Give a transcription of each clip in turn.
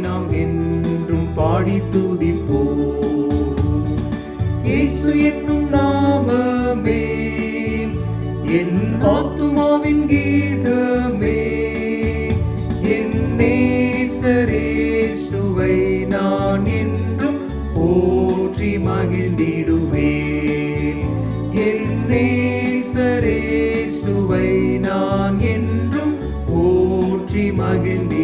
நாம் என்றும் பாடி துதிப்போம். இயேசு என்னும் நாமமே. என் ஆத்துமாவின் கீதமே. என் நேசரேசுவை நான் என்றும் போற்றி மகிழ்ந்திடுவேன். என் நேசரேசுவை நான் என்றும் போற்றி மகிழ்ந்திடுவேன்.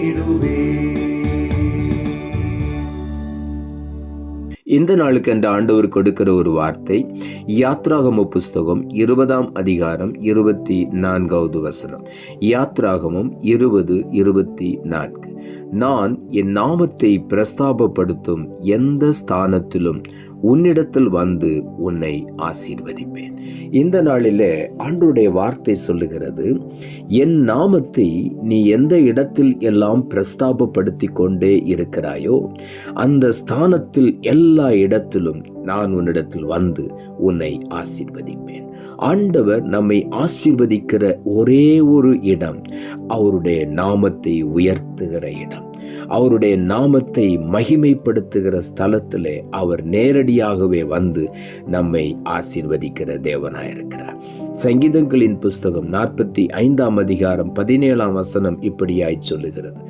இந்த நாளுக்கு அந்த ஆண்டவர் கொடுக்கிற ஒரு வார்த்தை யாத்ராகம புஸ்தகம் இருபதாம் அதிகாரம் இருபத்தி நான்காவது வசனம். யாத்ராகமம் இருபது இருபத்தி நான்கு. நான் என் நாமத்தை பிரஸ்தாபப்படுத்தும் எந்த ஸ்தானத்திலும் உன்னிடத்தில் வந்து உன்னை ஆசீர்வதிப்பேன். இந்த நாளிலே அன்றுடைய வார்த்தை சொல்லுகிறது என் நாமத்தை நீ எந்த இடத்தில் எல்லாம் பிரஸ்தாபப்படுத்தி கொண்டே இருக்கிறாயோ அந்த ஸ்தானத்தில் எல்லா இடத்திலும் நான் உன்னிடத்தில் வந்து உன்னை ஆசீர்வதிப்பேன். ஆண்டவர் நம்மை ஆசீர்வதிக்கிற ஒரே ஒரு இடம் அவருடைய நாமத்தை உயர்த்துகிற இடம். அவருடைய நாமத்தை மகிமைப்படுத்துகிற ஸ்தலத்திலே அவர் நேரடியாகவே வந்து நம்மை ஆசீர்வதிக்கிற தேவனாயிருக்கிறார். சங்கீதங்களின் புஸ்தகம் நாற்பத்தி ஐந்தாம் அதிகாரம் பதினேழாம் வசனம் இப்படியாய் சொல்லுகிறது.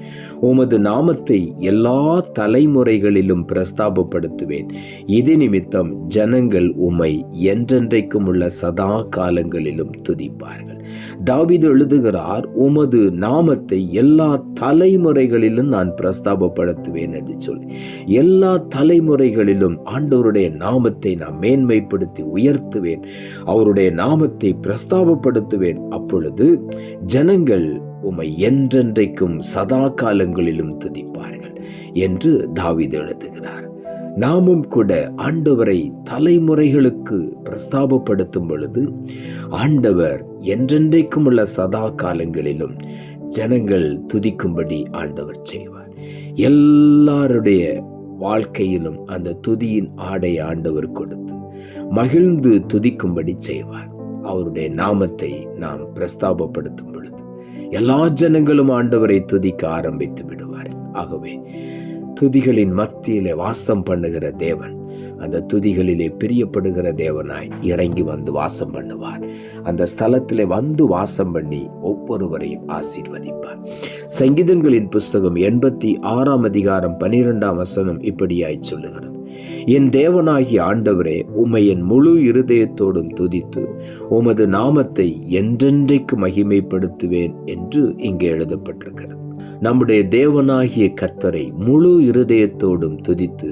உமது நாமத்தை எல்லா தலைமுறைகளிலும் பிரஸ்தாபப்படுத்துவேன். இது நிமித்தம் ஜனங்கள் உம்மை என்றென்றைக்கும் உள்ள சதா காலங்களிலும் துதிப்பார்கள். தாவீது எழுதுகிறார் உமது நாமத்தை எல்லா தலைமுறைகளிலும் நான் பிரஸ்தாபப்படுத்துவேன் என்று சொல்லி. எல்லா தலைமுறைகளிலும் ஆண்டவருடைய நாமத்தை நான் மேன்மைப்படுத்தி உயர்த்துவேன். அவருடைய நாமத்தை பிரஸ்தாபப்படுத்துவேன். அப்பொழுது ஜனங்கள் உம்மை என்றென்றைக்கும் சதா காலங்களிலும் துதிப்பார்கள் என்று தாவீது எழுதுகிறார். நாமும் கூட ஆண்டவரை தலைமுறைகளுக்கு பிரஸ்தாபப்படுத்தும் பொழுது ஆண்டவர் என்றென்றைக்கும் உள்ள சதா காலங்களிலும் ஜனங்கள் துதிக்கும்படி ஆண்டவர் செய்யும் எல்லாருடைய வாழ்க்கையிலும் அந்த துதியின் ஆடை ஆண்டவர் கொடுத்து மகிழ்ந்து துதிக்கும்படி செய்வார். அவருடைய நாமத்தை நாம் பிரஸ்தாபப்படுத்தும் பொழுது எல்லா ஜனங்களும் ஆண்டவரை துதிக்க ஆரம்பித்து விடுவார். ஆகவே துதிகளின் மத்தியிலே வாசம் பண்ணுகிற தேவன் அந்த துதிகளிலே பிரியப்படுகிற தேவனாய் இறங்கி வந்து வாசம் பண்ணுவார். அந்த ஸ்தலத்திலே வந்து வாசம் பண்ணி ஒவ்வொருவரையும் ஆசீர்வதிப்பார். சங்கீதங்களின் புஸ்தகம் எண்பத்தி ஆறாம் அதிகாரம் பனிரெண்டாம் வசனம் இப்படியாய் சொல்லுகிறது. என் தேவனாகிய ஆண்டவரே உம்மை என் முழு இருதயத்தோடும் துதித்து உமது நாமத்தை என்றென்றைக்கு மகிமைப்படுத்துவேன் என்று இங்கே எழுதப்பட்டிருக்கிறது. நம்முடைய தேவனாகிய கர்த்தரை முழு இருதயத்தோடும் துதித்து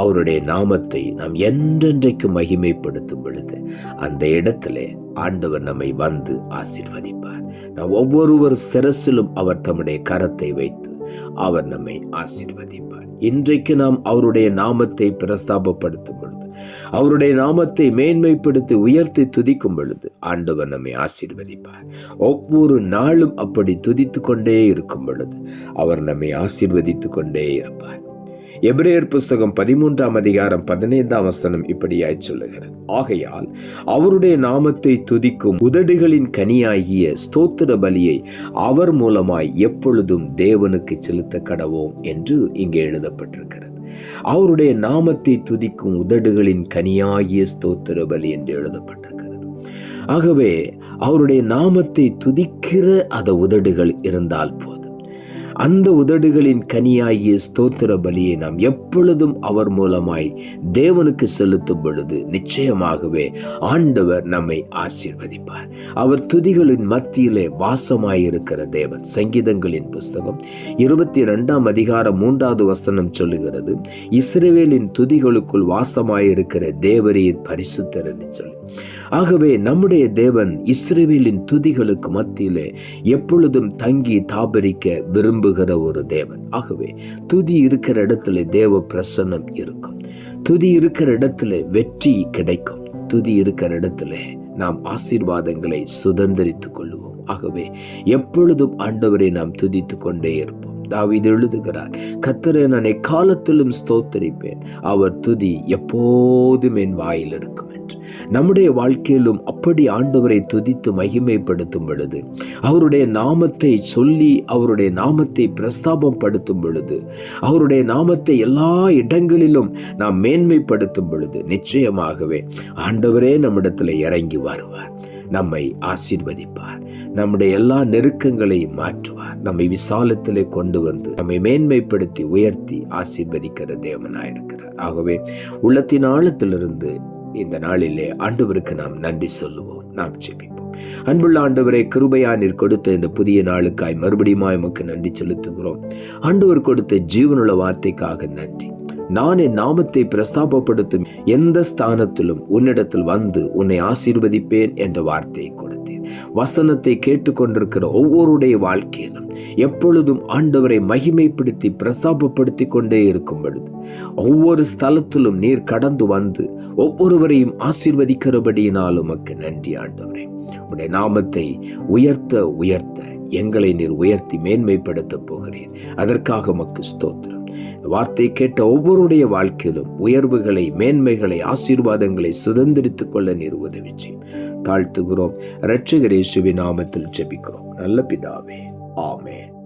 அவருடைய நாமத்தை நாம் என்றென்றைக்கு மகிமைப்படுத்தும் பொழுது அந்த இடத்திலே ஆண்டவர் நம்மை வந்து ஆசிர்வதிப்பார். ஒவ்வொருவர் சிரசிலும் அவர் தம்முடைய கரத்தை வைத்து அவர் நம்மை ஆசீர்வதிப்பார். இன்றைக்கு நாம் அவருடைய நாமத்தை பிரஸ்தாபப்படுத்தும் பொழுது அவருடைய நாமத்தை மேன்மைப்படுத்தி உயர்த்தி துதிக்கும் பொழுது ஆண்டவர் நம்மை ஆசீர்வதிப்பார். ஒவ்வொரு நாளும் அப்படி துதித்து கொண்டே இருக்கும் பொழுது அவர் நம்மை ஆசீர்வதித்து கொண்டே இருப்பார். எபிரேயர் புஸ்தகம் பதிமூன்றாம் அதிகாரம் பதினைந்தாம் வசனம் இப்படியாய் சொல்லுகிறது. ஆகையால் அவருடைய நாமத்தை துதிக்கும் உதடுகளின் கனியாகிய ஸ்தோத்திர பலியை அவர் மூலமாய் எப்பொழுதும் தேவனுக்கு செலுத்த கடவோம் என்று இங்கே எழுதப்பட்டிருக்கிறது. அவருடைய நாமத்தை துதிக்கும் உதடுகளின் கனியாகிய ஸ்தோத்திர பலி என்று எழுதப்பட்டிருக்கிறது. ஆகவே அவருடைய நாமத்தை துதிக்கிற அந்த உதடுகள் இருந்தால் போதும். அந்த உதடுகளின் கனியாகிய ஸ்தோத்திர பலியை நாம் எப்பொழுதும் அவர் மூலமாய் தேவனுக்கு செலுத்தும் பொழுது நிச்சயமாகவே ஆண்டவர் நம்மை ஆசீர்வதிப்பார். அவர் துதிகளின் மத்தியிலே வாசமாயிருக்கிற தேவன். சங்கீதங்களின் புஸ்தகம் இருபத்தி ரெண்டாம் அதிகாரம் மூன்றாவது வசனம் சொல்லுகிறது இஸ்ரேவேலின் துதிகளுக்குள் வாசமாயிருக்கிற தேவரீர் பரிசுத்தர் என்று சொல்லி. ஆகவே நம்முடைய தேவன் இஸ்ரேவேலின் துதிகளுக்கு மத்தியிலே எப்பொழுதும் தங்கி தாபரிக்க விரும்புகிற ஒரு தேவன். ஆகவே துதி இருக்கிற இடத்துல தேவ பிரசன்னம் இருக்கும். துதி இருக்கிற இடத்துல வெற்றி கிடைக்கும். துதி இருக்கிற இடத்துல நாம் ஆசீர்வாதங்களை சுதந்திரித்துக் கொள்வோம் ஆகவே எப்பொழுதும் ஆண்டவரை நாம் துதித்து கொண்டே இருப்போம். தாவீது எழுதுகிறார் கத்தரை நான் எக்காலத்திலும் ஸ்தோத்தரிப்பேன். அவர் துதி எப்போதும் என் வாயில் இருக்கும் நம்முடைய வாழ்க்கையிலும் அப்படி ஆண்டவரை துதித்து மகிமைப்படுத்தும் பொழுது அவருடைய நாமத்தை சொல்லி அவருடைய நாமத்தை பிரஸ்தாபம் படுத்தும் பொழுது அவருடைய நாமத்தை எல்லா இடங்களிலும் நாம் மேன்மைப்படுத்தும் பொழுது நிச்சயமாகவே ஆண்டவரே நம்மிடத்தில் இறங்கி வருவார் நம்மை ஆசீர்வதிப்பார் நம்முடைய எல்லா நெருக்கங்களையும் மாற்றுவார் நம்மை விசாலத்திலே கொண்டு வந்து நம்மை மேன்மைப்படுத்தி உயர்த்தி ஆசீர்வதிக்கிற தேவனாயிருக்கிறார். ஆகவே உள்ளத்தின் ஆழத்திலிருந்து இந்த நாளிலே ஆண்டவருக்கு நாம் நன்றி சொல்லுவோம். நாம் ஜெபிப்போம். அன்புள்ள ஆண்டவரை கிருபையா நீர் கொடுத்த இந்த புதிய நாளுக்காய் மறுபடியும் உமக்கு நன்றி செலுத்துகிறோம். ஆண்டவர் கொடுத்த ஜீவனுள்ள வார்த்தைக்காக நன்றி. நான் என் நாமத்தை பிரஸ்தாபப்படுத்தும் எந்த ஸ்தானத்திலும் உன்னிடத்தில் வந்து உன்னை ஆசீர்வதிப்பேன் என்ற வார்த்தையை கொடுத்தேன். வசனத்தை கேட்டுக்கொண்டிருக்கிற ஒவ்வொருடைய வாழ்க்கையிலும் எப்பொழுதும் ஆண்டவரை மகிமைப்படுத்தி பிரஸ்தாபப்படுத்தி கொண்டே இருக்கும் பொழுது ஒவ்வொரு ஸ்தலத்திலும் நீர் கடந்து வந்து ஒவ்வொருவரையும் ஆசீர்வதிக்கிறபடியினால் உமக்கு நன்றி ஆண்டவரே. உடைய நாமத்தை உயர்த்த உயர்த்த எங்களை நீர் உயர்த்தி மேன்மைப்படுத்த போகிறேன் அதற்காக உமக்கு ஸ்தோத்திரம். வார்த்தை கேட்ட ஒவ்வொருடைய வாழ்க்கையிலும் உயர்வுகளை மேன்மைகளை ஆசீர்வாதங்களை சுதந்திரித்துக் கொள்ள நீர் உதவி செய்யும். தாழ்த்துகிறோம். இரட்சகரேசுவின் நாமத்தில் ஜெபிக்கிறோம். நல்ல பிதாவே. ஆமேன்.